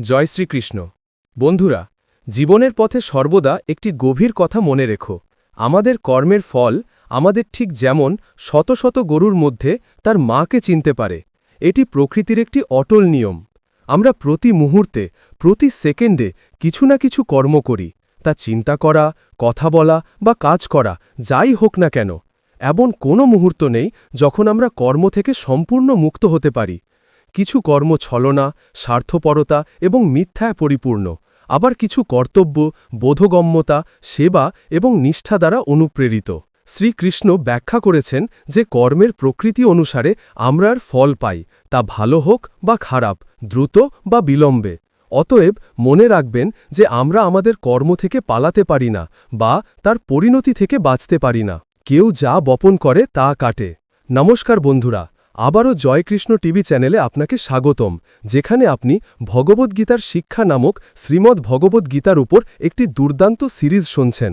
জয় শ্রীকৃষ্ণ। বন্ধুরা, জীবনের পথে সর্বদা একটি গভীর কথা মনে রেখো। আমাদের কর্মের ফল আমাদের ঠিক যেমন শত শত গরুর মধ্যে তার মাকে চিনতে পারে। এটি প্রকৃতির একটি অটল নিয়ম। আমরা প্রতি মুহূর্তে, প্রতি সেকেন্ডে কিছু না কিছু কর্ম করি। তা চিন্তা করা, কথা বলা বা কাজ করা, যাই হোক না কেন, এমন কোনো মুহূর্ত নেই যখন আমরা কর্ম থেকে সম্পূর্ণ মুক্ত হতে পারি। কিছু কর্ম ছলনা, স্বার্থপরতা এবং মিথ্যায় পরিপূর্ণ, আবার কিছু কর্তব্য, বোধগম্যতা, সেবা এবং নিষ্ঠা দ্বারা অনুপ্রেরিত। শ্রীকৃষ্ণ ব্যাখ্যা করেছেন যে কর্মের প্রকৃতি অনুসারে আমরার ফল পাই, তা ভালো হোক বা খারাপ, দ্রুত বা বিলম্বে। অতএব মনে রাখবেন যে আমরা আমাদের কর্ম থেকে পালাতে পারি না বা তার পরিণতি থেকে বাঁচতে পারি না। কেউ যা বপন করে তা কাটে। নমস্কার বন্ধুরা আবারও জয়কৃষ্ণ টিভি চ্যানেলে আপনাকে স্বাগতম, যেখানে আপনি ভগবদ্গীতার শিক্ষা নামক শ্রীমদ্ ভগবদ্গীতার উপর একটি দুর্দান্ত সিরিজ শুনছেন।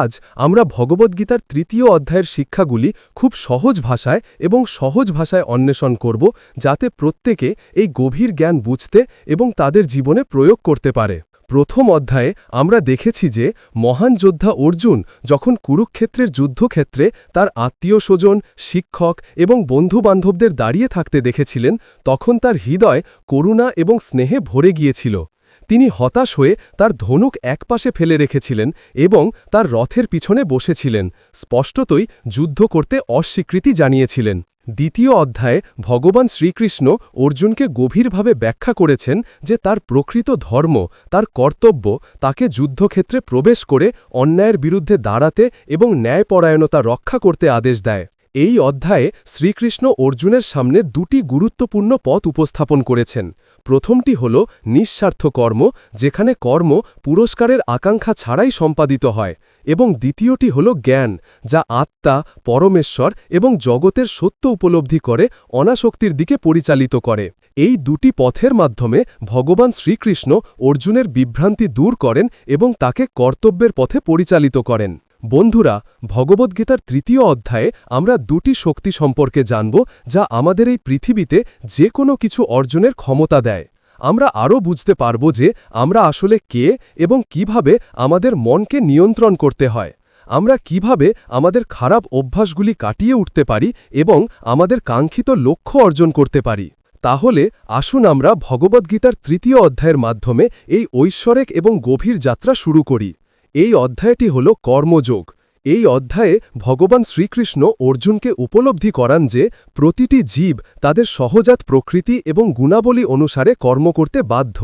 আজ আমরা ভগবদ্গীতার তৃতীয় অধ্যায়ের শিক্ষাগুলি খুব সহজ ভাষায় এবং সহজ ভাষায় অন্বেষণ করব, যাতে প্রত্যেকে এই গভীর জ্ঞান বুঝতে এবং তাদের জীবনে প্রয়োগ করতে পারে। প্রথম অধ্যায়ে আমরা দেখেছি যে মহান যোদ্ধা অর্জুন যখন কুরুক্ষেত্রের যুদ্ধক্ষেত্রে তার আত্মীয় স্বজন শিক্ষক এবং বন্ধুবান্ধবদের দাঁড়িয়ে থাকতে দেখেছিলেন, তখন তার হৃদয় করুণা এবং স্নেহে ভরে গিয়েছিল। তিনি হতাশ হয়ে তার ধনুক একপাশে ফেলে রেখেছিলেন এবং তার রথের পিছনে বসেছিলেন, স্পষ্টতই যুদ্ধ করতে অস্বীকৃতি জানিয়েছিলেন। দ্বিতীয় অধ্যায়ে ভগবান শ্রীকৃষ্ণ অর্জুনকে গভীরভাবে ব্যাখ্যা করেছেন যে তার প্রকৃত ধর্ম, তার কর্তব্য, তাকে যুদ্ধক্ষেত্রে প্রবেশ করে অন্যায়ের বিরুদ্ধে দাঁড়াতে এবং ন্যায়পরায়ণতা রক্ষা করতে আদেশ দেয়। এই অধ্যায়ে শ্রীকৃষ্ণ অর্জুনের সামনে দুটি গুরুত্বপূর্ণ পথ উপস্থাপন করেছেন। প্রথমটি হল নিঃস্বার্থ কর্ম, যেখানে কর্ম পুরস্কারের আকাঙ্ক্ষা ছাড়াই সম্পাদিত হয়, এবং দ্বিতীয়টি হল জ্ঞান, যা আত্মা, পরমেশ্বর এবং জগতের সত্য উপলব্ধি করে, অনাসক্তির দিকে পরিচালিত করে। এই দুটি পথের মাধ্যমে ভগবান শ্রীকৃষ্ণ অর্জুনের বিভ্রান্তি দূর করেন এবং তাকে কর্তব্যের পথে পরিচালিত করেন। বন্ধুরা, ভগবদ্গীতার তৃতীয় অধ্যায়ে আমরা দুটি শক্তি সম্পর্কে জানব যা আমাদের এই পৃথিবীতে যে কোনো কিছু অর্জনের ক্ষমতা দেয়। আমরা আরও বুঝতে পারব যে আমরা আসলে কে এবং কীভাবে আমাদের মনকে নিয়ন্ত্রণ করতে হয়। আমরা কীভাবে আমাদের খারাপ অভ্যাসগুলি কাটিয়ে উঠতে পারি এবং আমাদের কাঙ্ক্ষিত লক্ষ্য অর্জন করতে পারি। তাহলে আসুন আমরা ভগবদ্গীতার তৃতীয় অধ্যায়ের মাধ্যমে এই ঐশ্বরিক এবং গভীর যাত্রা শুরু করি। এই অধ্যায়টি হল কর্মযোগ। এই অধ্যায়ে ভগবান শ্রীকৃষ্ণ অর্জুনকে উপলব্ধি করান যে, প্রতিটি জীব তাদের সহজাত প্রকৃতি এবং গুণাবলী অনুসারে কর্ম করতে বাধ্য।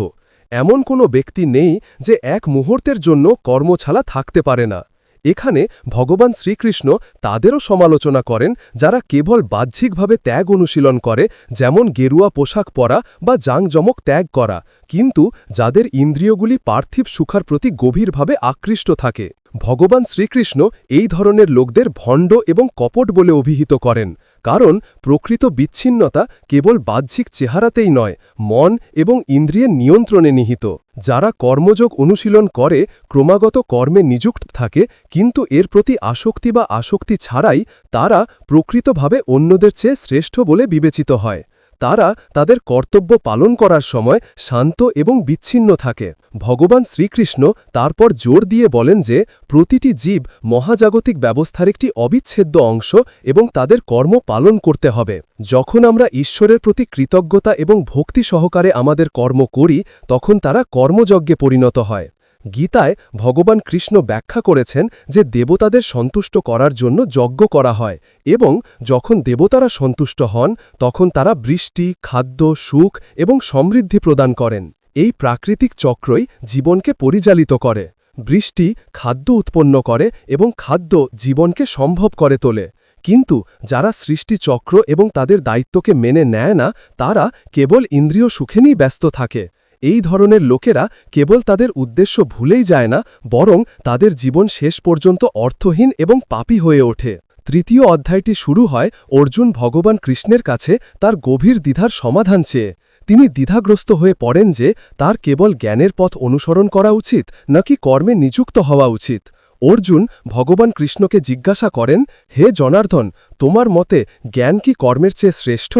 এমন কোনো ব্যক্তি নেই যে এক মুহূর্তের জন্য কর্মছালা থাকতে পারে না। এখানে ভগবান শ্রীকৃষ্ণ তাদেরও সমালোচনা করেন যারা কেবল বাহ্যিকভাবে ত্যাগ অনুশীলন করে, যেমন গেরুয়া পোশাক পরা বা জাংজমক ত্যাগ করা। কিন্তু যাদের ইন্দ্রিয়গুলি পার্থিব সুখার প্রতি গভীরভাবে আকৃষ্ট থাকে, ভগবান শ্রীকৃষ্ণ এই ধরনের লোকদের ভণ্ড এবং কপট বলে অভিহিত করেন, কারণ প্রকৃত বিচ্ছিন্নতা কেবল বাহ্যিক চেহারাতেই নয়, মন এবং ইন্দ্রিয়ের নিয়ন্ত্রণে নিহিত। যারা কর্মযোগ অনুশীলন করে, ক্রমাগত কর্মে নিযুক্ত থাকে, কিন্তু এর প্রতি আসক্তি বা আসক্তি ছাড়াই তারা প্রকৃতভাবে অন্যদের চেয়ে শ্রেষ্ঠ বলে বিবেচিত হয়। তারা তাদের কর্তব্য পালন করার সময় শান্ত এবং বিচ্ছিন্ন থাকে। ভগবান শ্রীকৃষ্ণ তারপর জোর দিয়ে বলেন যে, প্রতিটি জীব মহাজাগতিক ব্যবস্থার একটি অবিচ্ছেদ্য অংশ এবং তাদের কর্ম পালন করতে হবে। যখন আমরা ঈশ্বরের প্রতি কৃতজ্ঞতা এবং ভক্তি সহকারে আমাদের কর্ম করি, তখন তারা কর্মযজ্ঞে পরিণত হয়। গীতায় ভগবান কৃষ্ণ ব্যাখ্যা করেছেন যে দেবতাদের সন্তুষ্ট করার জন্য যজ্ঞ করা হয় এবং যখন দেবতারা সন্তুষ্ট হন, তখন তারা বৃষ্টি, খাদ্য, সুখ এবং সমৃদ্ধি প্রদান করেন। এই প্রাকৃতিক চক্রই জীবনকে পরিচালিত করে, বৃষ্টি খাদ্য উৎপন্ন করে এবং খাদ্য জীবনকে সম্ভব করে তোলে। কিন্তু যারা সৃষ্টি চক্র এবং তাদের দায়িত্বকে মেনে নেয় না, তারা কেবল ইন্দ্রিয় সুখে নিয়েই ব্যস্ত থাকে। এই ধরনের লোকেরা কেবল তাদের উদ্দেশ্য ভুলেই যায় না, বরং তাদের জীবন শেষ পর্যন্ত অর্থহীন এবং পাপী হয়ে ওঠে। তৃতীয় অধ্যায়টি শুরু হয় অর্জুন ভগবান কৃষ্ণের কাছে তার গভীর দ্বিধার সমাধান চেয়ে। তিনি দ্বিধাগ্রস্ত হয়ে পড়েন যে তার কেবল জ্ঞানের পথ অনুসরণ করা উচিত, নাকি কর্মে নিযুক্ত হওয়া উচিত। অর্জুন ভগবান কৃষ্ণকে জিজ্ঞাসা করেন, হে জনার্দন, তোমার মতে জ্ঞান কি কর্মের চেয়ে শ্রেষ্ঠ?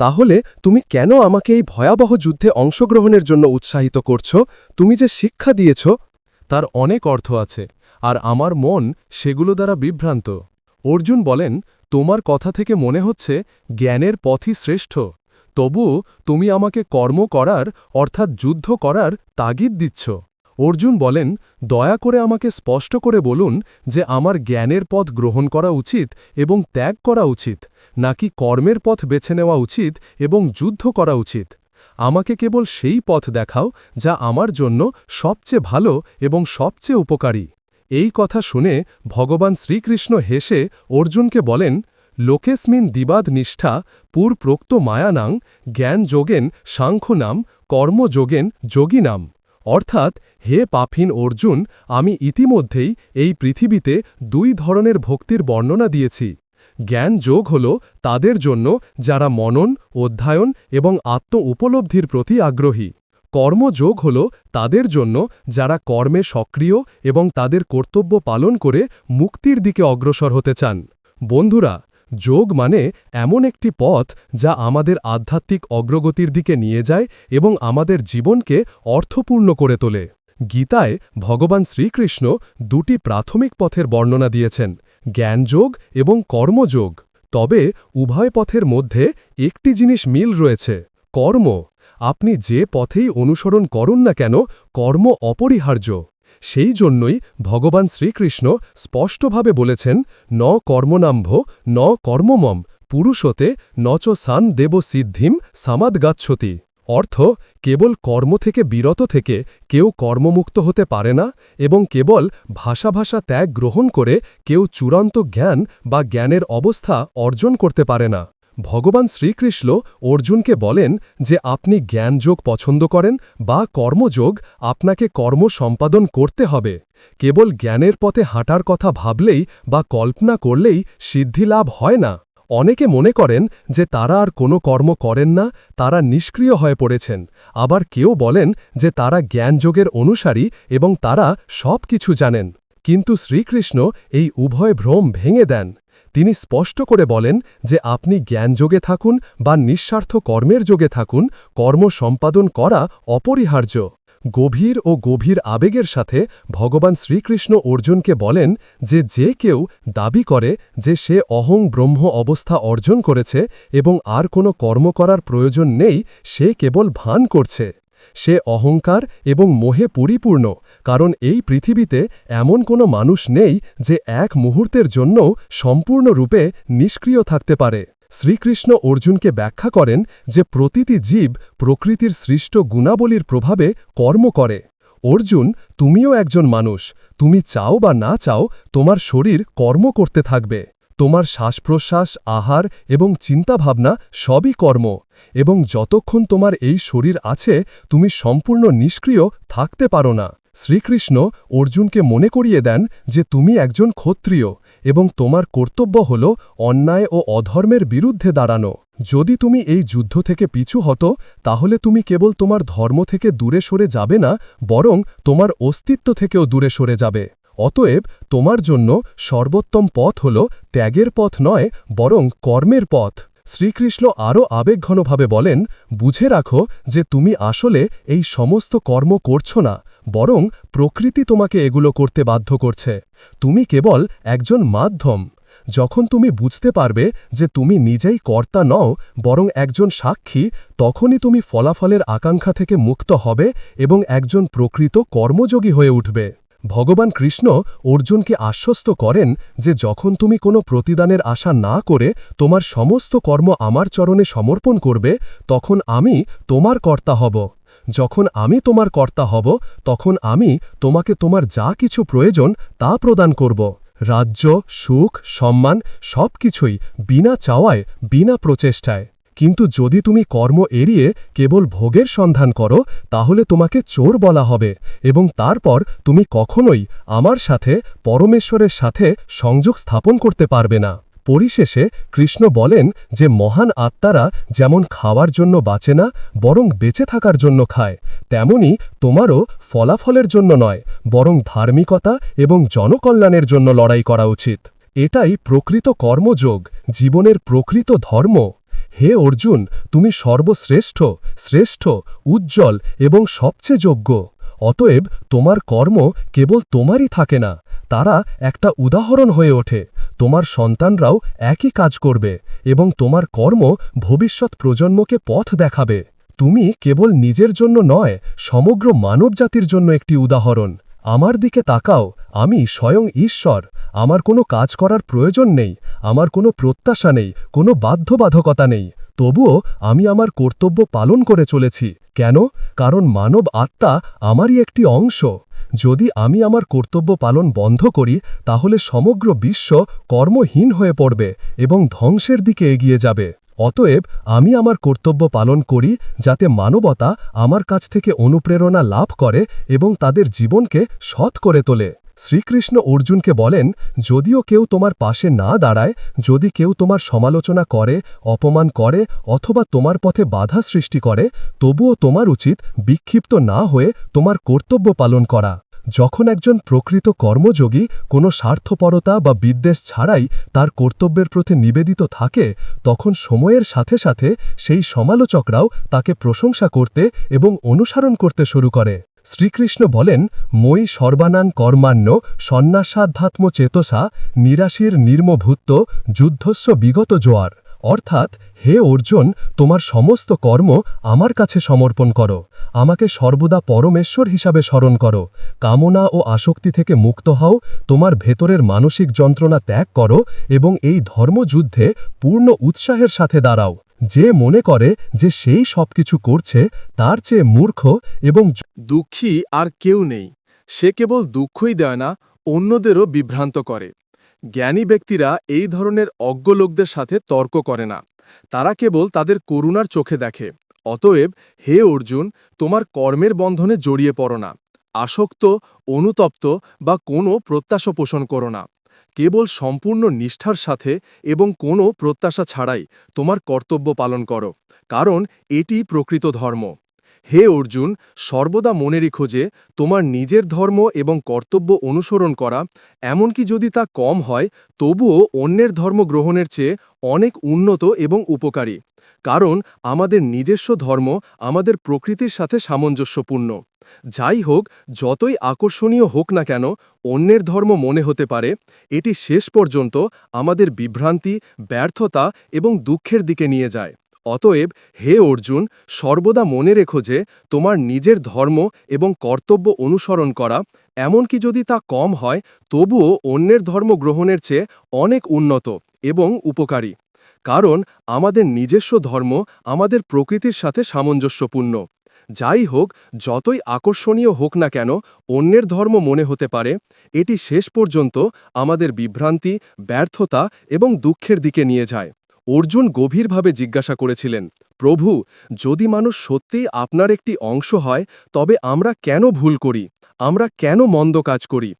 তাহলে তুমি কেন আমাকে এই ভয়াবহ যুদ্ধে অংশগ্রহণের জন্য উৎসাহিত করছ? তুমি যে শিক্ষা দিয়েছ, তার অনেক অর্থ আছে, আর আমার মন সেগুলো দ্বারা বিভ্রান্ত। অর্জুন বলেন, তোমার কথা থেকে মনে হচ্ছে জ্ঞানের পথই শ্রেষ্ঠ। তবুও তুমি আমাকে কর্ম করার, অর্থাৎ যুদ্ধ করার, তাগিদ দিচ্ছ। অর্জুন বলেন, দয়া করে আমাকে স্পষ্ট করে বলুন যে আমার জ্ঞানের পথ গ্রহণ করা উচিত এবং ত্যাগ করা উচিত, নাকি কর্মের পথ বেছে নেওয়া উচিত এবং যুদ্ধ করা উচিত। আমাকে কেবল সেই পথ দেখাও যা আমার জন্য সবচেয়ে ভালো এবং সবচেয়ে উপকারী। এই কথা শুনে ভগবান শ্রীকৃষ্ণ হেসে অর্জুনকে বলেন, লোকেস্মিন দিবাদ নিষ্ঠা পুর প্রোক্ত মায়ানাং, জ্ঞান যোগেন সাংখ্যনাম কর্মযোগেন যোগিনাম। অর্থাৎ, হে পাফিন অর্জুন, আমি ইতিমধ্যেই এই পৃথিবীতে দুই ধরনের ভক্তির বর্ণনা দিয়েছি। জ্ঞান যোগ হল তাদের জন্য যারা মনন, অধ্যায়ন এবং আত্ম উপলব্ধির প্রতি আগ্রহী। কর্মযোগ হল তাদের জন্য যারা কর্মে সক্রিয় এবং তাদের কর্তব্য পালন করে মুক্তির দিকে অগ্রসর হতে চান। বন্ধুরা যোগ মানে এমন একটি পথ যা আমাদের আধ্যাত্মিক অগ্রগতির দিকে নিয়ে যায় এবং আমাদের জীবনকে অর্থপূর্ণ করে তোলে। গীতায় ভগবান শ্রীকৃষ্ণ দুটি প্রাথমিক পথের বর্ণনা দিয়েছেন, জ্ঞানযোগ এবং কর্মযোগ। তবে উভয় পথের মধ্যে একটি জিনিস মিল রয়েছে, কর্ম। আপনি যে পথেই অনুসরণ করুন না কেন, কর্ম অপরিহার্য। সেই জন্যই ভগবান শ্রীকৃষ্ণ স্পষ্টভাবে বলেছেন, ন কর্মনাম্ভ, ন কর্মমম, পুরুষতে নচ সান দেব সিদ্ধিম সামাদগাচ্ছতি। অর্থ, কেবল কর্ম থেকে বিরত থেকে কেউ কর্মমুক্ত হতে পারে না এবং কেবল ভাষা ভাষা ত্যাগ গ্রহণ করে কেউ চূড়ান্ত জ্ঞান বা জ্ঞানের অবস্থা অর্জন করতে পারে না। ভগবান শ্রীকৃষ্ণ অর্জুনকে বলেন যে আপনি জ্ঞানযোগ পছন্দ করেন বা কর্মযোগ আপনাকে কর্ম সম্পাদন করতে হবে। কেবল জ্ঞানের পথে হাঁটার কথা ভাবলেই বা কল্পনা করলেই সিদ্ধি লাভ হয় না। অনেকে মনে করেন যে তারা আর কোনো কর্ম করেন না, তারা নিষ্ক্রিয় হয়ে পড়েছেন। আবার কেউ বলেন যে তারা জ্ঞানযোগের অনুসারী এবং তারা সব কিছু জানেন। কিন্তু শ্রীকৃষ্ণ এই উভয় ভ্রম ভেঙে দেন। তিনি স্পষ্ট করে বলেন যে আপনি জ্ঞানযোগে থাকুন বা নিঃস্বার্থ কর্মের যোগে থাকুন, কর্ম সম্পাদন করা অপরিহার্য। গভীর ও গভীর আবেগের সাথে ভগবান শ্রীকৃষ্ণ অর্জুনকে বলেন যে যে কেউ দাবি করে যে সে অহং ব্রহ্ম অবস্থা অর্জন করেছে এবং আর কোনো কর্ম করার প্রয়োজন নেই, সে কেবল ভান করছে। সে অহংকার এবং মোহে পরিপূর্ণ, কারণ এই পৃথিবীতে এমন কোনো মানুষ নেই যে এক মুহূর্তের জন্যও সম্পূর্ণরূপে নিষ্ক্রিয় থাকতে পারে। শ্রীকৃষ্ণ অর্জুনকে ব্যাখ্যা করেন যে প্রতিটি জীব প্রকৃতির সৃষ্ট গুণাবলীর প্রভাবে কর্ম করে। অর্জুন, তুমিও একজন মানুষ, তুমি চাও বা না চাও তোমার শরীর কর্ম করতে থাকবে। তোমার শ্বাসপ্রশ্বাস, আহার এবং চিন্তাভাবনা সবই কর্ম এবং যতক্ষণ তোমার এই শরীর আছে, তুমি সম্পূর্ণ নিষ্ক্রিয় থাকতে পারো না। শ্রীকৃষ্ণ অর্জুনকে মনে করিয়ে দেন যে তুমি একজন ক্ষত্রিয় এবং তোমার কর্তব্য হল অন্যায় ও অধর্মের বিরুদ্ধে দাঁড়ানো। যদি তুমি এই যুদ্ধ থেকে পিছু হতো তাহলে তুমি কেবল তোমার ধর্ম থেকে দূরে সরে যাবে না, বরং তোমার অস্তিত্ব থেকেও দূরে সরে যাবে। অতএব তোমার জন্য সর্বোত্তম পথ হল ত্যাগের পথ নয়, বরং কর্মের পথ। শ্রীকৃষ্ণ আরও আবেগঘনভাবে বলেন, বুঝে রাখো যে তুমি আসলে এই সমস্ত কর্ম করছ না, বরং প্রকৃতি তোমাকে এগুলো করতে বাধ্য করছে। তুমি কেবল একজন মাধ্যম। যখন তুমি বুঝতে পারবে যে তুমি নিজেই কর্তা নও, বরং একজন সাক্ষী, তখনই তুমি ফলাফলের আকাঙ্ক্ষা থেকে মুক্ত হবে এবং একজন প্রকৃত কর্মযোগী হয়ে উঠবে। ভগবান কৃষ্ণ অর্জুনকে আশ্বস্ত করেন যে যখন তুমি কোনো প্রতিদানের আশা না করে তোমার সমস্ত কর্ম আমার চরণে সমর্পণ করবে, তখন আমি তোমার কর্তা হব। যখন আমি তোমার কর্তা হব, তখন আমি তোমাকে তোমার যা কিছু প্রয়োজন তা প্রদান করব। রাজ্য, সুখ, সম্মান সব কিছুই বিনা চাওয়ায়, বিনা প্রচেষ্টায়। কিন্তু যদি তুমি কর্ম এড়িয়ে কেবল ভোগের সন্ধান করো, তাহলে তোমাকে চোর বলা হবে এবং তারপর তুমি কখনোই আমার সাথে, পরমেশ্বরের সাথে সংযোগ স্থাপন করতে পারবে না। পরিশেষে কৃষ্ণ বলেন যে মহান আত্মারা যেমন খাওয়ার জন্য বাঁচে না, বরং বেঁচে থাকার জন্য খায়, তেমনি তোমারও ফলাফলের জন্য নয়, বরং ধার্মিকতা এবং জনকল্যাণের জন্য লড়াই করা উচিত। এটাই প্রকৃত কর্মযোগ, জীবনের প্রকৃত ধর্ম। হে অর্জুন, তুমি সর্বশ্রেষ্ঠ, শ্রেষ্ঠ, উজ্জ্বল এবং সবচেয়ে যোগ্য। অতএব তোমার কর্ম কেবল তোমারই থাকে না, তারা একটা উদাহরণ হয়ে ওঠে। তোমার সন্তানরাও একই কাজ করবে এবং তোমার কর্ম ভবিষ্যৎ প্রজন্মকে পথ দেখাবে। তুমি কেবল নিজের জন্য নয়, সমগ্র মানবজাতির জন্য একটি উদাহরণ। আমার দিকে তাকাও, আমি স্বয়ং ঈশ্বর। আমার কোনো কাজ করার প্রয়োজন নেই, আমার কোনো প্রত্যাশা নেই, কোনো বাধ্যবাধকতা নেই। তবুও আমি আমার কর্তব্য পালন করে চলেছি। কেন? কারণ মানব আত্মা আমারই একটি অংশ। যদি আমি আমার কর্তব্য পালন বন্ধ করি, তাহলে সমগ্র বিশ্ব কর্মহীন হয়ে পড়বে এবং ধ্বংসের দিকে এগিয়ে যাবে। অতএব আমি আমার কর্তব্য পালন করি যাতে মানবতা আমার কাছ থেকে অনুপ্রেরণা লাভ করে এবং তাদের জীবনকে সৎ করে তোলে। শ্রীকৃষ্ণ অর্জুনকে বলেন, যদিও কেউ তোমার পাশে না দাঁড়ায়, যদি কেউ তোমার সমালোচনা করে, অপমান করে অথবা তোমার পথে বাধা সৃষ্টি করে, তবুও তোমার উচিত বিক্ষিপ্ত না হয়ে তোমার কর্তব্য পালন করা। যখন একজন প্রকৃত কর্মযোগী কোনো স্বার্থপরতা বা বিদ্বেষ ছাড়াই তার কর্তব্যের প্রতি নিবেদিত থাকে, তখন সময়ের সাথে সাথে সেই সমালোচকরাও তাকে প্রশংসা করতে এবং অনুসরণ করতে শুরু করে। শ্রীকৃষ্ণ বলেন, মই সর্বানাং কর্মাণ্য সন্ন্যাসাধ্যাত্ম চেতসা নিরাশির নির্মভূত্ব যুদ্ধস্ব বিগত জোয়ার। অর্থাৎ, হে অর্জুন, তোমার সমস্ত কর্ম আমার কাছে সমর্পণ করো। আমাকে সর্বদা পরমেশ্বর হিসাবে স্মরণ করো। কামনা ও আসক্তি থেকে মুক্ত হও, তোমার ভেতরের মানসিক যন্ত্রণা ত্যাগ করো এবং এই ধর্মযুদ্ধে পূর্ণ উৎসাহের সাথে দাঁড়াও। যে মনে করে যে সেই সবকিছু করছে, তার চেয়ে মূর্খ এবং দুঃখী আর কেউ নেই। সে কেবল দুঃখই দেয় না, অন্যদেরও বিভ্রান্ত করে। জ্ঞানী ব্যক্তিরা এই ধরনের অজ্ঞ লোকদের সাথে তর্ক করে না। তারা কেবল তাদের করুণার চোখে দেখে। অতএব, হে অর্জুন, তোমার কর্মের বন্ধনে জড়িয়ে পড়ো না। আসক্ত, অনুতপ্ত বা কোনো প্রত্যাশা পোষণ করো না। কেবল সম্পূর্ণ নিষ্ঠার সাথে এবং কোনো প্রত্যাশা ছাড়াই তোমার কর্তব্য পালন করো। কারণ এটি প্রকৃত ধর্ম। হে অর্জুন, সর্বদা মনে রেখো যে তোমার নিজের ধর্ম এবং কর্তব্য অনুসরণ করা এমনকি যদি তা কম হয়, তবুও অন্যের ধর্ম গ্রহণের চেয়ে অনেক উন্নত এবং উপকারী। কারণ আমাদের নিজস্ব ধর্ম আমাদের প্রকৃতির সাথে সামঞ্জস্যপূর্ণ। যাই হোক, যতই আকর্ষণীয় হোক না কেন, অন্যের ধর্ম মনে হতে পারে, এটি শেষ পর্যন্ত আমাদের বিভ্রান্তি, ব্যর্থতা এবং দুঃখের দিকে নিয়ে যায়। অতএব, হে অর্জুন, সর্বদা মনে রেখো যে, তোমার নিজের ধর্ম এবং কর্তব্য অনুসরণ করা, এমনকি যদি তা কম হয়, তবুও অন্যের ধর্ম গ্রহণের চেয়ে অনেক উন্নত এবং উপকারী। কারণ, আমাদের নিজস্ব ধর্ম আমাদের প্রকৃতির সাথে সামঞ্জস্যপূর্ণ। যাই হোক, যতই আকর্ষণীয় হোক না কেন, অন্যের ধর্ম মনে হতে পারে, এটি শেষ পর্যন্ত আমাদের বিভ্রান্তি, ব্যর্থতা এবং দুঃখের দিকে নিয়ে যায়। অর্জুন গভীরভাবে জিজ্ঞাসা করেছিলেন, প্রভু, যদি মানুষ সত্যিই আপনার একটি অংশ হয়, তবে আমরা কেন ভুল করি? আমরা কেন মন্দ কাজ করি?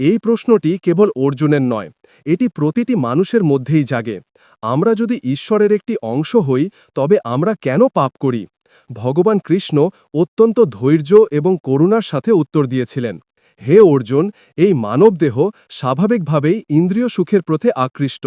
এই প্রশ্নটি কেবল অর্জুনের নয়, এটি প্রতিটি মানুষের মধ্যেই জাগে। আমরা যদি ঈশ্বরের একটি অংশ হই, তবে আমরা কেন পাপ করি? ভগবান কৃষ্ণ অত্যন্ত ধৈর্য এবং করুণার সাথে উত্তর দিয়েছিলেন হে অর্জুন, এই মানবদেহ স্বাভাবিকভাবেই ইন্দ্রিয় সুখের প্রতি আকৃষ্ট,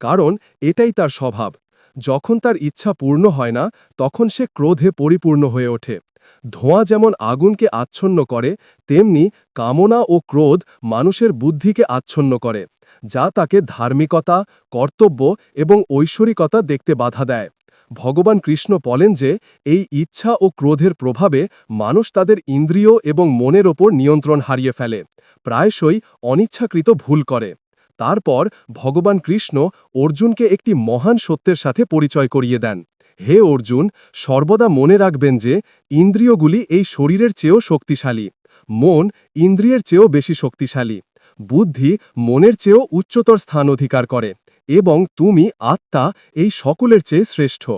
কারণ এটাই তার স্বভাব। যখন তার ইচ্ছা পূর্ণ হয় না, তখন সে ক্রোধে পরিপূর্ণ হয়ে ওঠে। ধোঁয়া যেমন আগুনকে আচ্ছন্ন করে, তেমনি কামনা ও ক্রোধ মানুষের বুদ্ধিকে আচ্ছন্ন করে, যা তাকে ধার্মিকতা, কর্তব্য এবং ঐশ্বরিকতা দেখতে বাধা দেয়। ভগবান কৃষ্ণ বলেন যে, এই ইচ্ছা ও ক্রোধের প্রভাবে মানুষ তাদের ইন্দ্রিয় এবং মনের ওপর নিয়ন্ত্রণ হারিয়ে ফেলে, প্রায়শই অনিচ্ছাকৃত ভুল করে। তারপর ভগবান কৃষ্ণ অর্জুনকে একটি মহান সত্যের সাথে পরিচয় করিয়ে দেন। হে অর্জুন, সর্বদা মনে রাখবেন যে, ইন্দ্রিয়গুলি এই শরীরের চেয়েও শক্তিশালী, মন ইন্দ্রিয়ের চেয়েও বেশি শক্তিশালী, বুদ্ধি মনের চেয়েও উচ্চতর স্থান অধিকার করে। এবং তুমি আত্মা এই সকলের চেয়ে শ্রেষ্ঠ।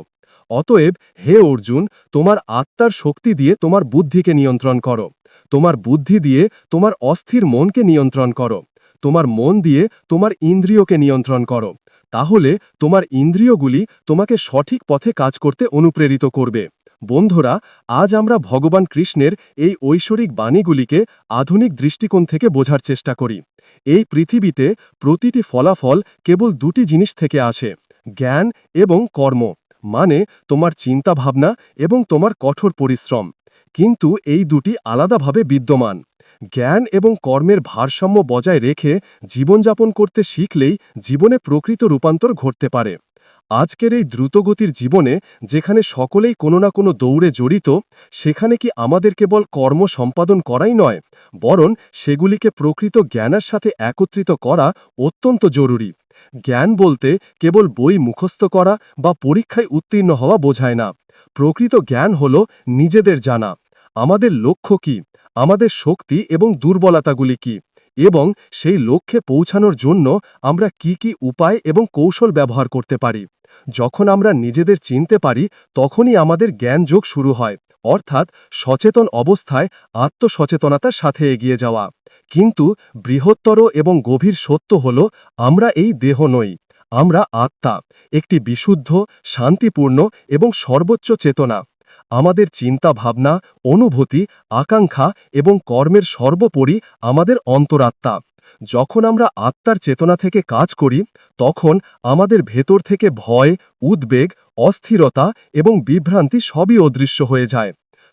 অতএব, হে অর্জুন, তোমার আত্মার শক্তি দিয়ে তোমার বুদ্ধিকে নিয়ন্ত্রণ করো। তোমার বুদ্ধি দিয়ে তোমার অস্থির মনকে নিয়ন্ত্রণ করো। তোমার মন দিয়ে তোমার ইন্দ্রিয়কে নিয়ন্ত্রণ করো। তাহলে, তোমার ইন্দ্রিয়গুলি তোমাকে সঠিক পথে কাজ করতে অনুপ্রেরিত করবে। বন্ধুরা, আজ আমরা ভগবান কৃষ্ণের এই ঐশ্বরিক বাণীগুলিকে আধুনিক দৃষ্টিকোণ থেকে বোঝার চেষ্টা করি। এই পৃথিবীতে প্রতিটি ফলাফল কেবল দুটি জিনিস থেকে আসে, জ্ঞান এবং কর্ম। মানে তোমার চিন্তাভাবনা এবং তোমার কঠোর পরিশ্রম। কিন্তু এই দুটি আলাদাভাবে বিদ্যমান। জ্ঞান এবং কর্মের ভারসাম্য বজায় রেখে জীবনযাপন করতে শিখলেই জীবনে প্রকৃত রূপান্তর ঘটতে পারে। আজকের এই দ্রুতগতির জীবনে যেখানে সকলেই কোনো না কোনো দৌড়ে জড়িত, সেখানে কি আমাদের কেবল কর্ম সম্পাদন করাই নয়, বরং সেগুলিকে প্রকৃত জ্ঞানের সাথে একত্রিত করা অত্যন্ত জরুরি। জ্ঞান বলতে কেবল বই মুখস্থ করা বা পরীক্ষায় উত্তীর্ণ হওয়া বোঝায় না। প্রকৃত জ্ঞান হল নিজেদের জানা। আমাদের লক্ষ্য কি? আমাদের শক্তি এবং দুর্বলতাগুলি কি? এবং সেই লক্ষ্যে পৌঁছানোর জন্য আমরা কি কি উপায় এবং কৌশল ব্যবহার করতে পারি। যখন আমরা নিজেদের চিনতে পারি, তখনই আমাদের জ্ঞানযোগ শুরু হয়, অর্থাৎ সচেতন অবস্থায় আত্মসচেতনতার সাথে এগিয়ে যাওয়া। কিন্তু বৃহত্তর এবং গভীর সত্য হল, আমরা এই দেহ নই, আমরা আত্মা, একটি বিশুদ্ধ, শান্তিপূর্ণ এবং সর্বোচ্চ চেতনা। আমাদের চিন্তা ভাবনা অনুভূতি, আকাঙ্ক্ষা এবং কর্মের সর্বোপরি আমাদের অন্তরাত্মা। যখন আমরা আত্মার চেতনা থেকে কাজ করি, তখন আমাদের ভেতর থেকে ভয়, উদ্বেগ, অস্থিরতা এবং বিভ্রান্তি সবই অদৃশ্য হয়ে যায়।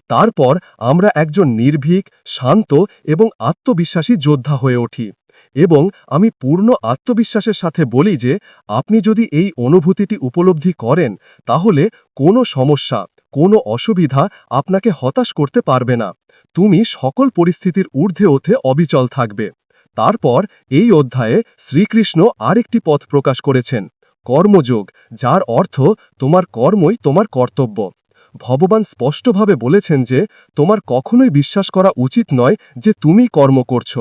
তারপর আমরা একজন নির্ভীক, শান্ত এবং আত্মবিশ্বাসী যোদ্ধা হয়ে উঠি। এবং আমি পূর্ণ আত্মবিশ্বাসের সাথে বলি যে, আপনি যদি এই অনুভূতিটি উপলব্ধি করেন, তাহলে কোনো সমস্যা কোনো অসুবিধা আপনাকে হতাশ করতে পারবে না। তুমি সকল পরিস্থিতির ঊর্ধ্বে ওঠে অবিচল থাকবে। তারপর এই অধ্যায়ে শ্রীকৃষ্ণ আরেকটি পথ প্রকাশ করেছেন, কর্মযোগ, যার অর্থ তোমার কর্মই তোমার কর্তব্য। ভগবান স্পষ্টভাবে বলেছেন যে, তোমার কখনোই বিশ্বাস করা উচিত নয় যে তুমি কর্ম করছ।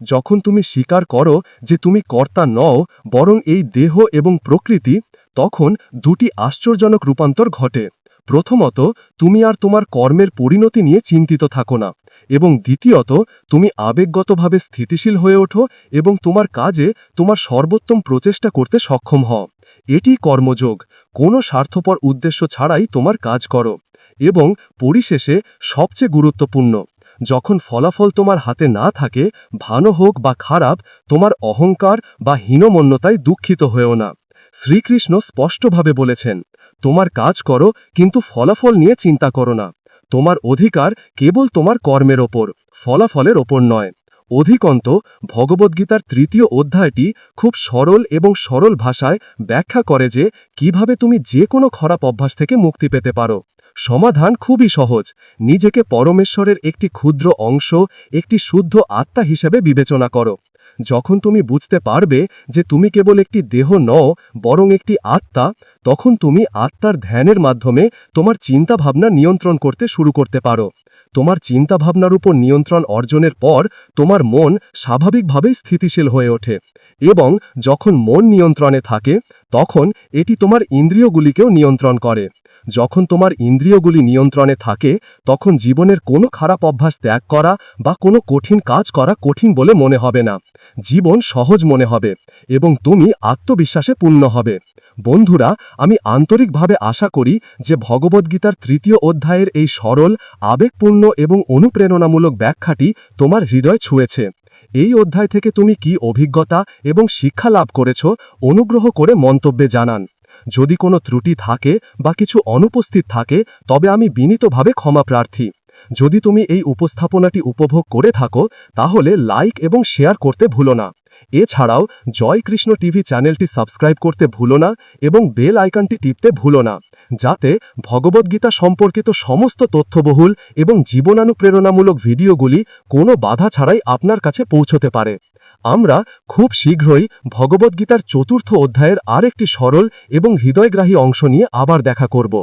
যখন তুমি স্বীকার করো যে তুমি কর্তা নও, বরং এই দেহ এবং প্রকৃতি, তখন দুটি আশ্চর্যজনক রূপান্তর ঘটে। প্রথমত, তুমি আর তোমার কর্মের পরিণতি নিয়ে চিন্তিত থাকো না। এবং দ্বিতীয়ত, তুমি আবেগগতভাবে স্থিতিশীল হয়ে ওঠো এবং তোমার কাজে তোমার সর্বোত্তম প্রচেষ্টা করতে সক্ষম হও। এটি কর্মযোগ। কোনো স্বার্থপর উদ্দেশ্য ছাড়াই তোমার কাজ করো। এবং পরিশেষে, সবচেয়ে গুরুত্বপূর্ণ, যখন ফলাফল তোমার হাতে না থাকে, ভালো হোক বা খারাপ, তোমার অহংকার বা হীনমন্যতায় দুঃখিত হয়েও না। শ্রীকৃষ্ণ স্পষ্টভাবে বলেছেন, তোমার কাজ করো, কিন্তু ফলাফল নিয়ে চিন্তা করো না। তোমার অধিকার কেবল তোমার কর্মের ওপর, ফলাফলের ওপর নয়। অধিকন্ত ভগবদ্গীতার তৃতীয় অধ্যায়টি খুব সরল এবং সরল ভাষায় ব্যাখ্যা করে যে কীভাবে তুমি যে কোনো খারাপ অভ্যাস থেকে মুক্তি পেতে পারো। সমাধান খুবই সহজ, নিজেকে পরমেশ্বরের একটি ক্ষুদ্র অংশ, একটি শুদ্ধ আত্মা হিসেবে বিবেচনা করো। যখন তুমি বুঝতে পারবে যে তুমি কেবল একটি দেহ নও, বরং একটি আত্মা, তখন তুমি আত্মার ধ্যানের মাধ্যমে তোমার চিন্তাভাবনা নিয়ন্ত্রণ করতে শুরু করতে পারো। তোমার চিন্তাভাবনার উপর নিয়ন্ত্রণ অর্জনের পর তোমার মন স্বাভাবিকভাবেই স্থিতিশীল হয়ে ওঠে এবং যখন মন নিয়ন্ত্রণে থাকে, তখন এটি তোমার ইন্দ্রিয়গুলিকেও নিয়ন্ত্রণ করে। যখন তোমার ইন্দ্রিয়গুলি নিয়ন্ত্রণে থাকে, তখন জীবনের কোনো খারাপ অভ্যাস ত্যাগ করা বা কোনো কঠিন কাজ করা কঠিন বলে মনে হবে না। জীবন সহজ মনে হবে এবং তুমি আত্মবিশ্বাসে পূর্ণ হবে। বন্ধুরা, আমি আন্তরিকভাবে আশা করি যে ভগবদ্গীতার তৃতীয় অধ্যায়ের এই সরল, আবেগপূর্ণ এবং অনুপ্রেরণামূলক ব্যাখ্যাটি তোমার হৃদয় ছুঁয়েছে। এই অধ্যায় থেকে তুমি কি অভিজ্ঞতা এবং শিক্ষা লাভ করেছ, অনুগ্রহ করে মন্তব্যে জানান। যদি কোনো ত্রুটি থাকে বা কিছু অনুপস্থিত থাকে, তবে আমি বিনীতভাবে ক্ষমা প্রার্থী। যদি তুমি এই উপস্থাপনাটি উপভোগ করে থাকো, তাহলে লাইক এবং শেয়ার করতে ভুলো না। এছাড়াও জয় কৃষ্ণ টিভি চ্যানেলটি সাবস্ক্রাইব করতে ভুলো না এবং বেল আইকনটি টিপতে ভুলো না, যাতে ভগবদ্গীতা সম্পর্কিত সমস্ত তথ্যবহুল এবং জীবনানুপ্রেরণামূলক ভিডিওগুলি কোনো বাধা ছাড়াই আপনার কাছে পৌঁছতে পারে। আমরা খুব শীঘ্রই ভগবদ্গীতার চতুর্থ অধ্যায়ের আরেকটি সরল এবং হৃদয়গ্রাহী অংশ নিয়ে আবার দেখা করব।